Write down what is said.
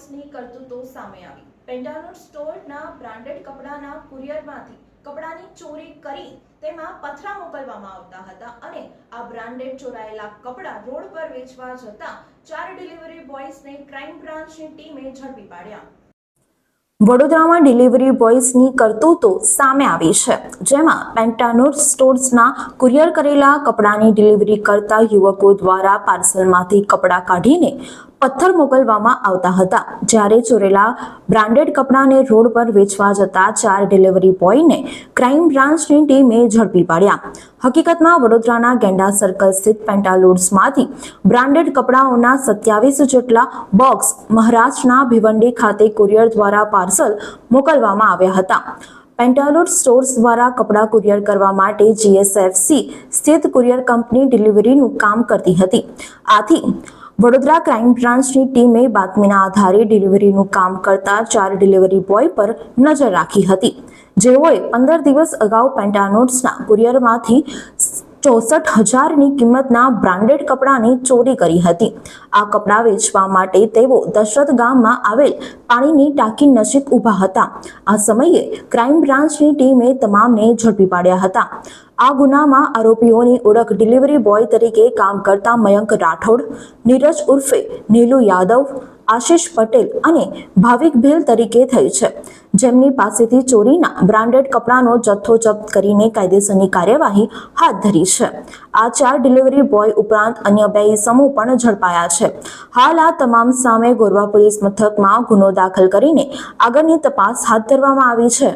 બોયઝની કરતૂતો સામે આવી. પેન્ટાનૂર સ્ટોરના બ્રાન્ડેડ કપડાના કુરિયરમાંથી કપડાની ચોરી કરી તેમાં પથરા મોકલવામાં આવતા હતા અને આ બ્રાન્ડેડ ચોરાયેલા કપડા રોડ પર વેચવા જતા ચાર ડિલિવરી બોયઝને ક્રાઇમ બ્રાન્ચની ટીમે ઝડપી પાડ્યા. વડોદરામાં ડિલિવરી બોયઝની કરતૂતો સામે આવી છે. જેમાં પેન્ટાનોર સ્ટોર્સના કુરિયર કરેલા કપડાની ડિલિવરી કરતા યુવકો દ્વારા પાર્સલમાંથી કપડાં કાઢીને પથ્થર મોકલવામાં આવતા હતા. જ્યારે ચોરેલા બ્રાન્ડેડ કપડાને રોડ પર વેચવા જતા ચાર ડિલિવરી બોયને ક્રાઇમ બ્રાન્ચની ટીમે ઝડપી પાડ્યા. હકીકતમાં વડોદરાના ગેંડા સર્કલ સ્થિત પેન્ટાલુડ્સમાંથી બ્રાન્ડેડ કપડાઓના સત્યાવીસ જેટલા બોક્સ મહારાષ્ટ્રના ભિવંડી ખાતે કુરિયર દ્વારા પાર્સલ મોકલવામાં આવ્યા હતા. પેન્ટાલુડ સ્ટોર્સ દ્વારા કપડાં કુરિયર કરવા માટે જીએસએફસી સ્થિત કુરિયર કંપની ડિલિવરીનું કામ કરતી હતી. આથી વડોદરા ક્રાઇમ બ્રાન્ચની ટીમે બાતમીના આધારે ડિલિવરીનું કામ કરતા ચાર ડિલિવરી બોય પર નજર રાખી હતી. જેઓએ પંદર દિવસ અગાઉ પેન્ટાનોટ્સના કુરિયરમાંથી ચોસઠ હજારની કિંમતના બ્રાન્ડેડ કપડાની ચોરી કરી હતી. આ કપડાં વેચવા માટે તેઓ દશરથ ગામમાં આવેલ પાણીની ટાંકી નજીક ઊભા હતા. આ સમયે ક્રાઇમ બ્રાન્ચની ટીમે તમામને ઝડપી પાડ્યા હતા. આ ગુનામાં આરોપીઓની ઓળખ ડિલિવરી બોય તરીકે કામ કરતા મયંક રાઠોડ, નીરજ ઉર્ફે નીલુ યાદવ, આશિષ પટેલ અને ભાવિક ભેલ તરીકે થઈ છે. જેમની પાસેથી ચોરીના બ્રાન્ડેડ કપડાનો જથ્થો જપ્ત કરીને કાયદેસરની કાર્યવાહી હાથ ધરી છે. આ ચાર ડિલિવરી બોય ઉપરાંત અન્ય બે સમૂહ પણ ઝડપાયા છે. હાલ આ તમામ સામે ગોરવા પોલીસ મથકમાં ગુનો દાખલ કરીને આગળની તપાસ હાથ ધરવામાં આવી છે.